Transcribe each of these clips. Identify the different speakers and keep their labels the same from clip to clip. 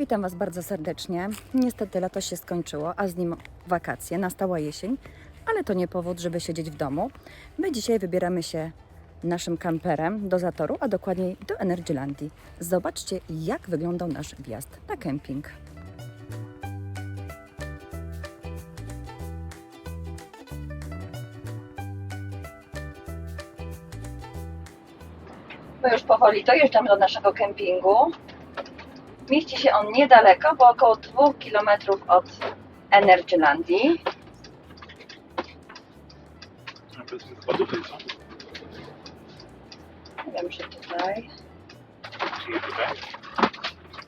Speaker 1: Witam Was bardzo serdecznie. Niestety lato się skończyło, a z nim wakacje, nastała jesień, ale to nie powód, żeby siedzieć w domu. My dzisiaj wybieramy się naszym kamperem do Zatoru, a dokładniej do Energylandii. Zobaczcie, jak wyglądał nasz wjazd na kemping. My już powoli dojeżdżamy do naszego kempingu. Mieści się on niedaleko, bo około 2 km od Energylandii.
Speaker 2: A powiedzmy chyba tutaj, co?
Speaker 1: Nie wiem, czy tutaj.
Speaker 2: Czy nie tutaj?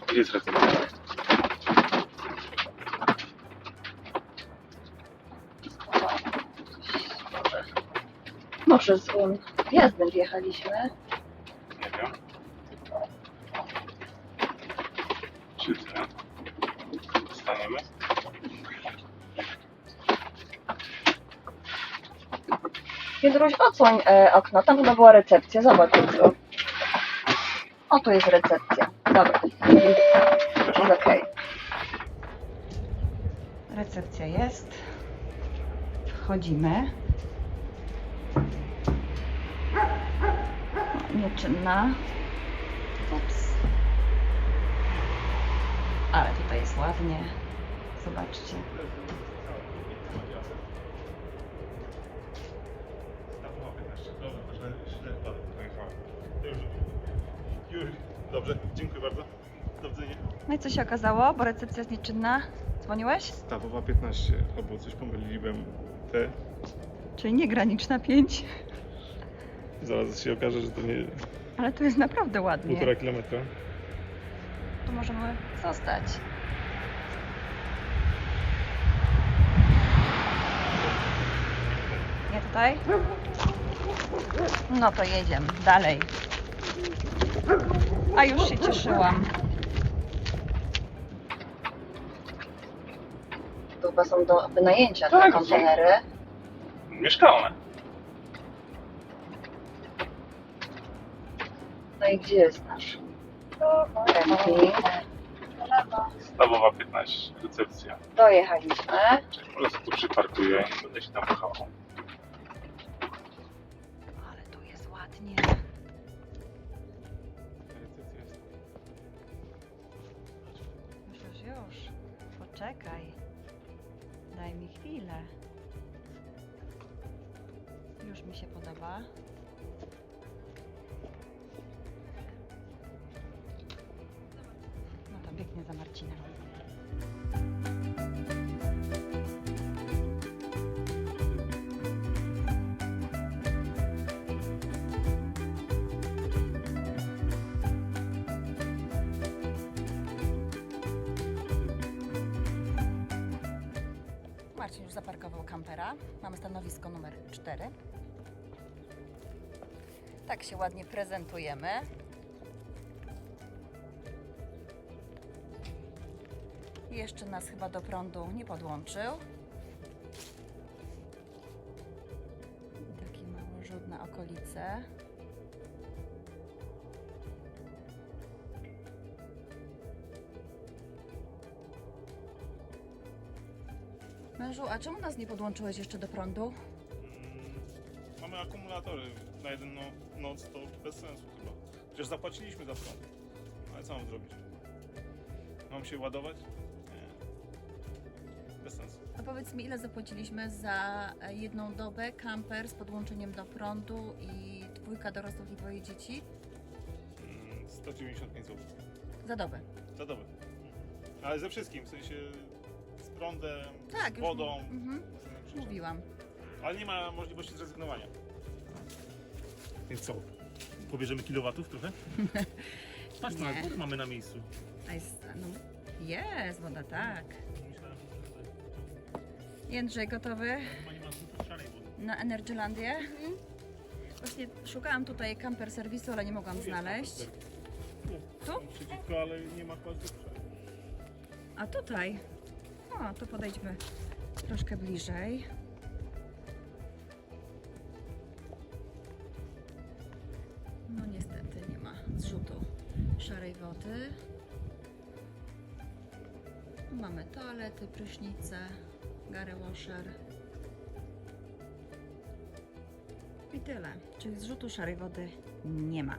Speaker 2: Gdzie jest recepcja?
Speaker 1: Może złym wjazdem wjechaliśmy.
Speaker 2: Nie wiem. Czy nie? Staniemy?
Speaker 1: Piotruś, odsłoń e, okno. Tam chyba była recepcja. Zobacz tu. O, tu jest recepcja. Dobra. Jest okej. Recepcja jest. Wchodzimy. O, Nieczynna. Ale tutaj jest ładnie. Zobaczcie.
Speaker 2: Dobrze, dziękuję bardzo. Do widzenia.
Speaker 1: No i co się okazało? Bo recepcja jest nieczynna. Dzwoniłeś?
Speaker 2: Stawowa 15, albo coś pomyliłem. Te.
Speaker 1: Czyli nie graniczna 5.
Speaker 2: Zaraz się okaże, że to nie
Speaker 1: Ale tu jest naprawdę ładnie.
Speaker 2: półtora kilometra.
Speaker 1: Tu możemy zostać. Nie tutaj? No to jedziemy dalej. A już się cieszyłam. Tu chyba są do wynajęcia te
Speaker 2: Tak, są.
Speaker 1: kontenery.
Speaker 2: Mieszkalne.
Speaker 1: No i gdzie jest nasz kemping?
Speaker 2: Stawowa 15, recepcja.
Speaker 1: Dojechaliśmy.
Speaker 2: Cześć, może sobie tu przyparkuję i będę się tam kochał.
Speaker 1: Ale tu jest ładnie. Już, już, już. Poczekaj. Daj mi chwilę. Już mi się podoba. Marcinem. Marcin już zaparkował kampera. Mamy stanowisko numer 4. Tak się ładnie prezentujemy. Jeszcze nas chyba do prądu nie podłączył. Taki mały rzut na okolice. Mężu, a czemu nas nie podłączyłeś jeszcze do prądu?
Speaker 2: Mm, Mamy akumulatory na jedną noc, to bez sensu chyba. Przecież zapłaciliśmy za prąd. Ale co mam zrobić? Mam się ładować?
Speaker 1: A powiedz mi, ile zapłaciliśmy za e, jedną dobę kamper z podłączeniem do prądu i dwójka dorosłych i dwoje dzieci?
Speaker 2: Mm, 195 zł.
Speaker 1: Za dobę.
Speaker 2: Za dobę. Ale ze wszystkim, w sensie z prądem,
Speaker 1: Tak,
Speaker 2: z
Speaker 1: już
Speaker 2: wodą.
Speaker 1: Mhm,
Speaker 2: z innymi rzeczami.
Speaker 1: mówiłam.
Speaker 2: Ale nie ma możliwości zrezygnowania. Więc co? Pobierzemy kilowatów trochę? Patrz na górę mamy na miejscu.
Speaker 1: Jest, no, jest woda, tak. Jędrzej, gotowy na Energylandię? Właśnie szukałam tutaj kamper serwisu, ale nie mogłam znaleźć.
Speaker 2: Tu? Przeciwko, ale nie ma.
Speaker 1: A tutaj? O, tu podejdźmy troszkę bliżej. No niestety nie ma zrzutu szarej wody. Tu mamy toalety, prysznice, gary washer. I tyle. Czyli zrzutu szarej wody nie ma.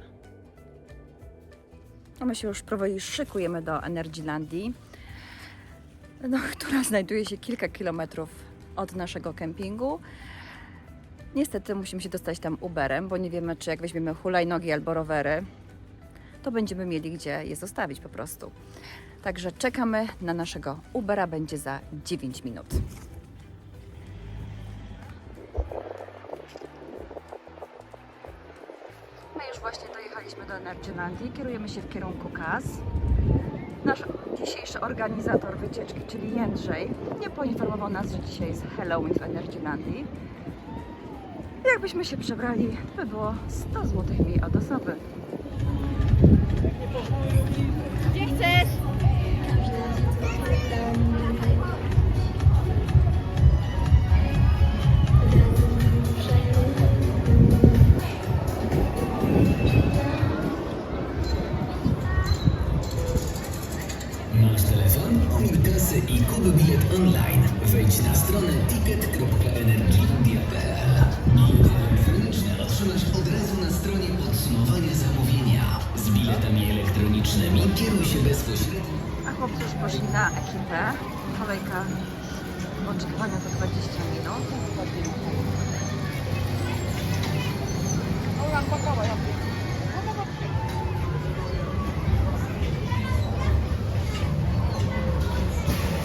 Speaker 1: A my się już powoli szykujemy do Energylandii, no, która znajduje się kilka kilometrów od naszego kempingu. Niestety musimy się dostać tam Uberem, bo nie wiemy, czy jak weźmiemy hulajnogi albo rowery, to będziemy mieli gdzie je zostawić po prostu. Także czekamy na naszego Ubera, będzie za 9 minut. My już właśnie dojechaliśmy do Energylandii, kierujemy się w kierunku Kaz. Nasz dzisiejszy organizator wycieczki, czyli Jędrzej, nie poinformował nas, że dzisiaj jest Halloween w Energylandii. Jakbyśmy się przebrali, by było 100 zł mniej od osoby. A chłopcy już poszli na ekipę. Kolejka oczekiwania to 20 minut.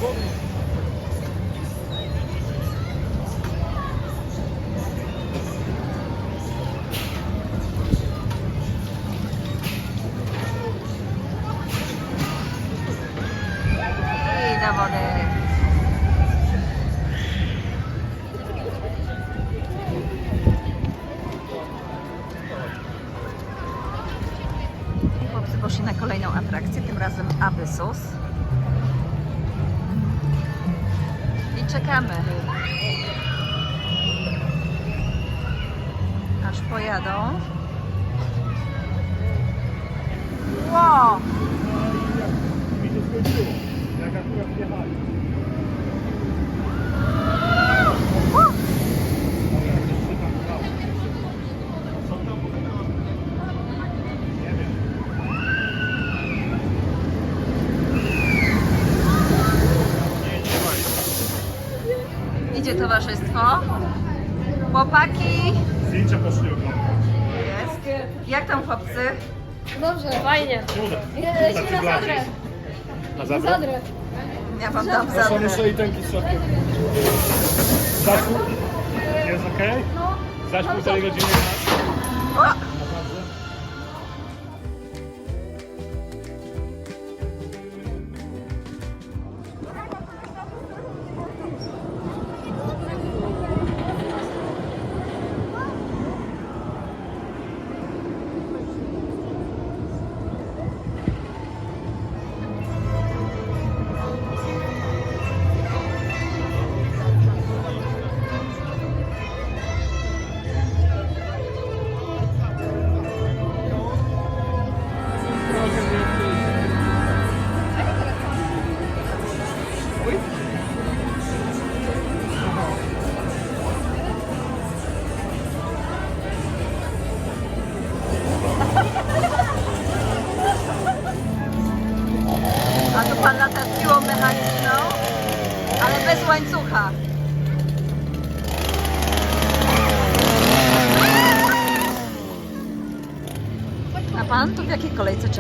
Speaker 1: I pesos. Towarzystwo. Chłopaki.
Speaker 2: Zdjęcia poszli oglądać.
Speaker 1: Jest. Jak tam chłopcy?
Speaker 3: Dobrze, fajnie.
Speaker 2: Uda.
Speaker 3: Lecimy na zadrę.
Speaker 2: Na zadrę?
Speaker 3: zadrę.
Speaker 1: Ja wam dam
Speaker 2: Są
Speaker 1: zadrę.
Speaker 2: jeszcze i tenki z środkiem. Zaszło? Jest okej?
Speaker 3: No.
Speaker 2: Zaś półtorej godziny.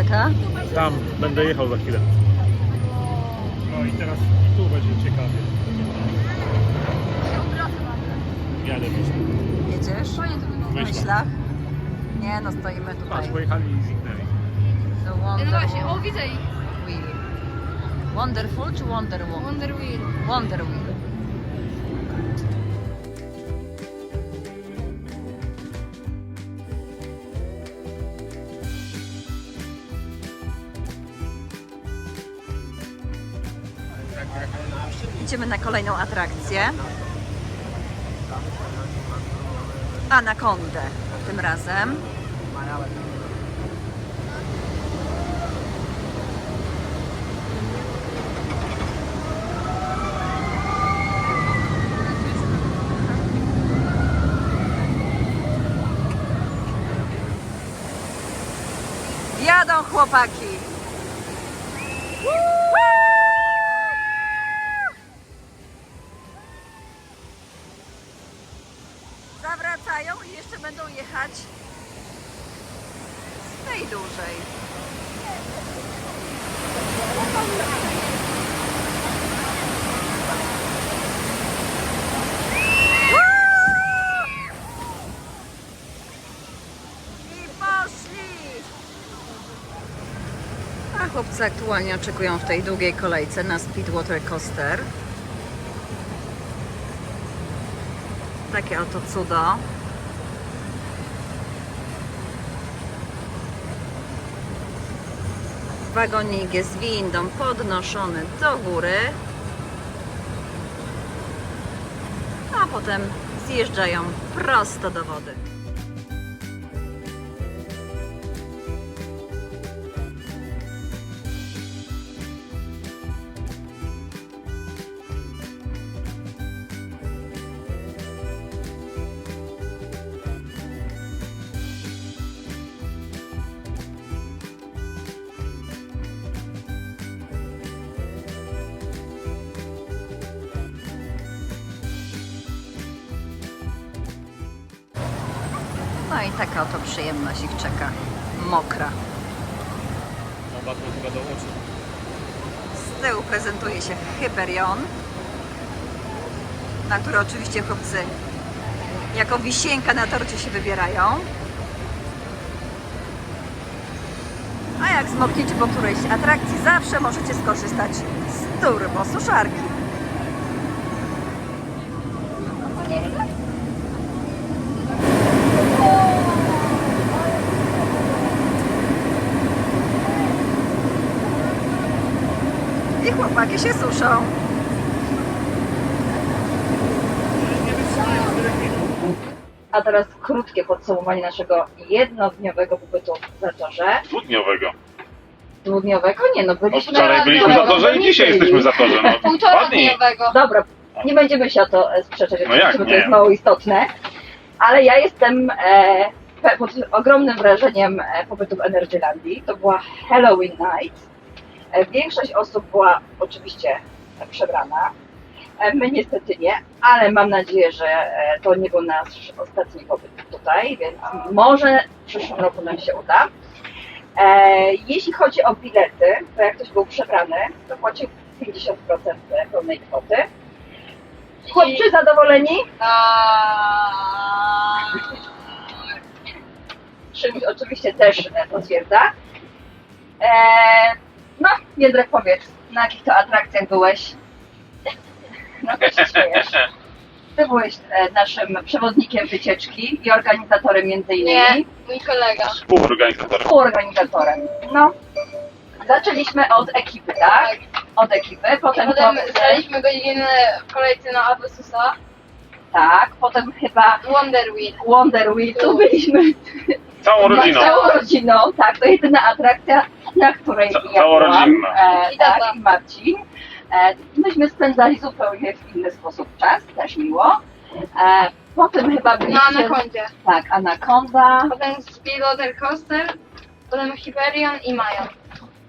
Speaker 1: Czeka?
Speaker 2: Tam będę jechał za chwilę. No i teraz i tu będzie ciekawie. Jadę myślę.
Speaker 1: Jedziesz? W myślach? Nie, no stoimy
Speaker 2: Patrz,
Speaker 1: tutaj.
Speaker 2: pojechali i zniknęli.
Speaker 1: The
Speaker 3: No właśnie, o widzę ich.
Speaker 1: Wheel. Wonderful czy Wonder Woman?
Speaker 3: Wonder Wheel.
Speaker 1: Wonder Wheel. idziemy na kolejną atrakcję. Anakondę tym razem. Jadą chłopaki. Zawracają i jeszcze będą jechać dużej. I poszli! A chłopcy aktualnie oczekują w tej długiej kolejce na Speedwater Coaster. Takie oto cudo. Wagonik jest windą podnoszony do góry, a potem zjeżdżają prosto do wody. No i taka oto przyjemność ich czeka. Mokra.
Speaker 2: No batło chyba do oczu.
Speaker 1: Z tyłu prezentuje się Hyperion, na który oczywiście chłopcy jako wisienka na torcie się wybierają. A jak zmokniecie po którejś atrakcji, zawsze możecie skorzystać z turbo suszarki. I się suszą. A teraz krótkie podsumowanie naszego jednodniowego pobytu w Zatorze.
Speaker 2: Dwudniowego.
Speaker 1: Dwudniowego? Nie no,
Speaker 2: No
Speaker 1: byliśmy
Speaker 2: wczoraj
Speaker 1: na
Speaker 2: byliśmy za torze i dzisiaj jesteśmy za torze. No,
Speaker 3: Półtora
Speaker 2: dwa dni.
Speaker 3: dniowego.
Speaker 1: Dobra, nie będziemy się o to e, sprzeczać,
Speaker 2: No jak
Speaker 1: bo to
Speaker 2: nie?
Speaker 1: jest mało istotne, ale ja jestem e, pe- pod ogromnym wrażeniem e, pobytu w Energylandii. To była Halloween Night. E, większość osób była oczywiście przebrana. E, my niestety nie, ale mam nadzieję, że e, to nie był nasz ostatni pobyt tutaj, więc może w przyszłym roku nam się uda. Jeśli chodzi o bilety, to jak ktoś był przebrany, to płacił 50% pełnej kwoty. Chłopcy zadowoleni? Szymś oczywiście też potwierdza. No, Jędrek powiedz, na jakich to atrakcjach byłeś? No to się śmiejesz. Ty byłeś e, naszym przewodnikiem wycieczki i organizatorem między innymi.
Speaker 3: Nie, mój kolega.
Speaker 2: Współorganizatorem.
Speaker 1: Współorganizatorem. No. Zaczęliśmy od ekipy, tak? Od ekipy, potem,
Speaker 3: Potem staliśmy godzinę w kolejce na Abesusa.
Speaker 1: tak, potem chyba
Speaker 3: Wonder Wheel.
Speaker 1: Wonder Wheel, tu byliśmy
Speaker 2: Całą rodziną.
Speaker 1: Całą rodziną, tak. To jedyna atrakcja, na której
Speaker 2: Ca-
Speaker 1: ja byłam.
Speaker 2: całorodzinna.
Speaker 1: E,
Speaker 3: I
Speaker 1: tak,
Speaker 3: tata.
Speaker 1: i Marcin. E, myśmy spędzali zupełnie w inny sposób czas, też miło. E, potem chyba
Speaker 3: Na
Speaker 1: byliście...
Speaker 3: Anacondzie.
Speaker 1: Tak, Anaconda
Speaker 3: Potem Speedwater Coaster. Potem Hyperion i Mayan.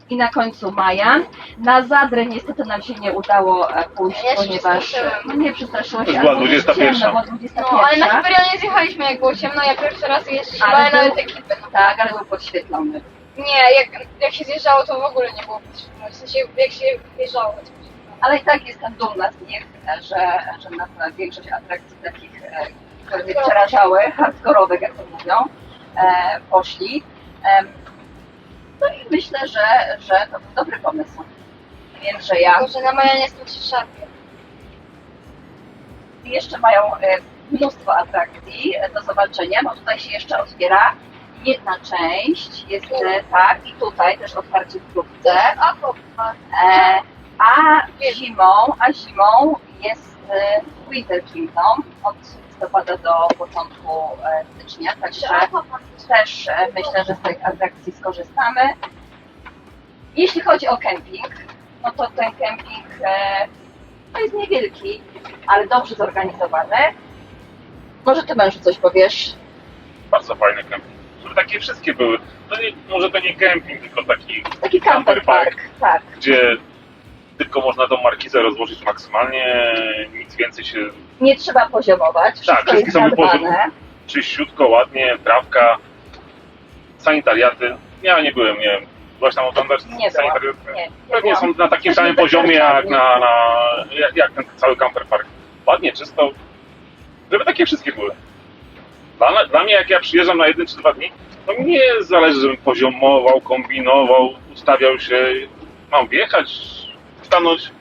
Speaker 1: I na końcu Majan. Na Zadrę niestety nam się nie udało e, pójść,
Speaker 3: Ja się
Speaker 1: ponieważ
Speaker 3: przestraszyłam.
Speaker 1: no, nie przestraszyło się.
Speaker 2: To była
Speaker 1: ale było
Speaker 2: 21.
Speaker 1: ciemno, było 21.
Speaker 3: No, ale na Hyperionie zjechaliśmy jak było ciemno. Ja pierwszy raz jeszcze
Speaker 1: Ale
Speaker 3: ale
Speaker 1: był-
Speaker 3: nawet ekipy. No.
Speaker 1: Tak, ale był podświetlony.
Speaker 3: Nie, jak, jak się zjeżdżało, to w ogóle nie było potrzebne. W sensie, jak się wjeżdżało. to potrzebne.
Speaker 1: Ale i tak jestem dumna z nich, że, że na na większość atrakcji takich, e, które mnie przerażały, hardkorowych jak to mówią, e, poszli. Em, No i myślę, że, że to był dobry pomysł. Więc, że ja
Speaker 3: Tylko, że na Majanie jest to szarpie.
Speaker 1: jeszcze mają e, mnóstwo atrakcji e, do zobaczenia, bo tutaj się jeszcze otwiera jedna część, jest e, tak, i tutaj też otwarcie wkrótce.
Speaker 3: Aquapark.
Speaker 1: E, a zimą, a zimą jest e, Winter Kingdom od listopada do początku e, stycznia, także też e, myślę, że z tej atrakcji skorzystamy. Jeśli chodzi o kemping, no to ten kemping e, to jest niewielki, ale dobrze zorganizowany. Może ty mężu coś powiesz?
Speaker 2: Bardzo fajny kemping. żeby takie wszystkie były. To nie, może to nie kemping, tylko taki,
Speaker 3: Taki
Speaker 2: Camper
Speaker 3: camper park, tak.
Speaker 2: gdzie tylko można tą markizę rozłożyć maksymalnie, nic więcej się
Speaker 3: Nie trzeba poziomować, wszystko
Speaker 2: Tak, wszystkie są
Speaker 3: zadbane.
Speaker 2: czyściutko, ładnie, trawka, sanitariaty. Ja nie byłem, nie wiem. Byłaś tam oglądać
Speaker 3: Nie
Speaker 2: sanitariaty?
Speaker 3: Nie, nie
Speaker 2: Pewnie
Speaker 3: byłam.
Speaker 2: są na takim samym poziomie jak, na, na, jak, ten cały camper park. Ładnie, czysto. Żeby takie wszystkie były. Dla, dla mnie, jak ja przyjeżdżam na jeden czy dwa dni, to mi nie zależy, żebym poziomował, kombinował, ustawiał się. Mam wjechać, stanąć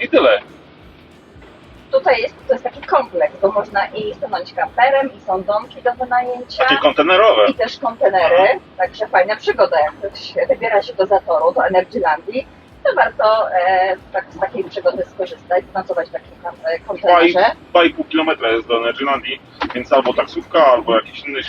Speaker 2: i tyle.
Speaker 3: Tutaj jest, to jest taki kompleks, bo można i stanąć kamperem, i są domki do wynajęcia.
Speaker 2: Takie kontenerowe.
Speaker 3: i też kontenery, także fajna przygoda, jak ktoś wybiera się do Zatoru, do Energylandii, to warto e, tak, z takiej przygody skorzystać, zanocować w takim kam- e, kontenerze.
Speaker 2: 2,5 km jest do Energylandii, więc albo taksówka, albo jakiś inny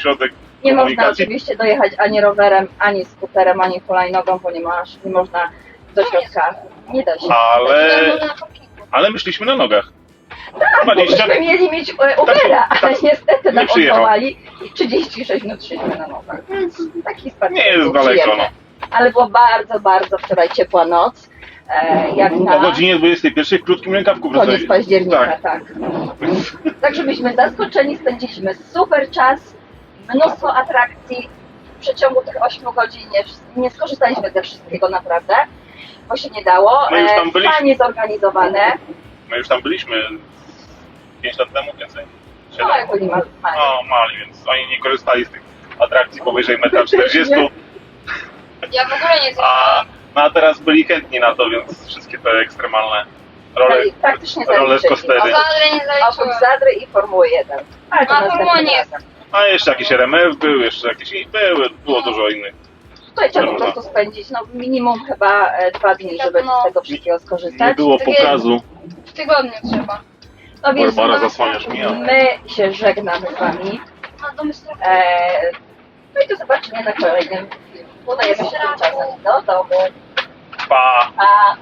Speaker 2: środek
Speaker 3: Nie można
Speaker 2: komunikacji.
Speaker 3: oczywiście dojechać ani rowerem, ani skuterem, ani hulajnogą, ponieważ nie można do środka, nie da się.
Speaker 2: Ale,
Speaker 4: No, na parkingu.
Speaker 2: ale myśliśmy na nogach.
Speaker 3: Tak, bo
Speaker 2: 20
Speaker 3: myśmy mieli mieć e, Ubera,
Speaker 2: Tak,
Speaker 3: ale
Speaker 2: tak,
Speaker 3: niestety
Speaker 2: nie
Speaker 3: nam
Speaker 2: przyjechał.
Speaker 3: odwołali i 36 minut szliśmy na nogach. Więc taki spacer
Speaker 2: Nie jest daleko, no.
Speaker 3: Ale było bardzo, bardzo wczoraj ciepła noc. E, jak
Speaker 2: O
Speaker 3: na
Speaker 2: godzinie 21 w krótkim rękawku
Speaker 3: koniec
Speaker 2: wracali.
Speaker 3: października,
Speaker 2: Tak.
Speaker 3: tak. Także byliśmy zaskoczeni, spędziliśmy super czas, mnóstwo atrakcji. W przeciągu tych 8 godzin nie, nie skorzystaliśmy ze wszystkiego naprawdę, bo się nie dało.
Speaker 2: My już tam
Speaker 3: E,
Speaker 2: byliśmy.
Speaker 3: Fajnie zorganizowane.
Speaker 2: My już tam byliśmy 5 lat temu więcej.
Speaker 3: No,
Speaker 2: Siedem.
Speaker 3: jak byli mali.
Speaker 2: No, mali, więc oni nie korzystali z tych atrakcji powyżej 1,40 m.
Speaker 4: Ja w ogóle nie
Speaker 2: A, no a teraz byli na to, więc wszystkie te ekstremalne role,
Speaker 3: Zali- praktycznie zaliczyli.
Speaker 2: coastery.
Speaker 4: O Zadrę nie
Speaker 3: Oprócz
Speaker 4: zaliczyłem.
Speaker 3: Zadry i Formuły 1. Ale to
Speaker 4: A,
Speaker 3: następnym
Speaker 4: Formuła nie
Speaker 3: razem.
Speaker 2: A jeszcze jakiś RMF był, jeszcze jakieś i były, było dużo innych.
Speaker 3: Tutaj trzeba po prostu spędzić no, minimum chyba e, dwa dni, żeby
Speaker 4: No.
Speaker 3: z tego wszystkiego skorzystać.
Speaker 2: było
Speaker 4: Takie-
Speaker 2: pokazu.
Speaker 4: W tygodniu trzeba.
Speaker 3: No więc
Speaker 2: Barbara,
Speaker 3: no,
Speaker 2: zasłaniasz mi,
Speaker 3: my się żegnamy z Wami.
Speaker 4: A do myślenia.
Speaker 3: E, no i do zobaczenia na kolejnym. Udajemy się tymczasem do domu.
Speaker 2: Pa!
Speaker 3: A